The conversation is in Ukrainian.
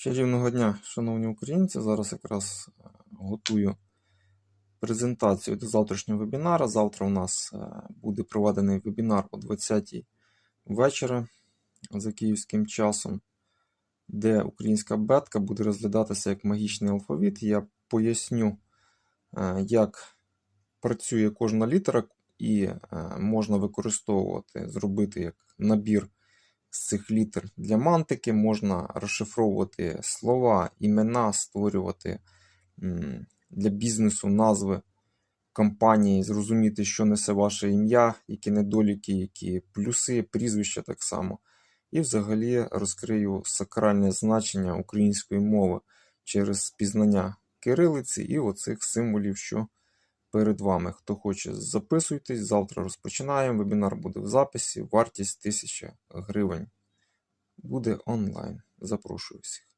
Чарівного дня, шановні українці. Зараз якраз е, готую презентацію до завтрашнього вебінара. Завтра у нас е, буде проведений вебінар о 20-й вечора за київським часом, де українська бетка буде розглядатися як магічний алфавіт. Я поясню, е, як працює кожна літера, і можна використовувати, зробити як набір з цих літер для мантики, можна розшифровувати слова, імена, створювати для бізнесу назви компанії, зрозуміти, що несе ваше ім'я, які недоліки, які плюси, прізвища так само. І взагалі розкрию сакральне значення української мови через пізнання кирилиці і оцих символів, що перед вами. Хто хоче, записуйтесь. Завтра розпочинаємо. Вебінар буде в записі. Вартість 1000 гривень. Буде онлайн. Запрошую всіх.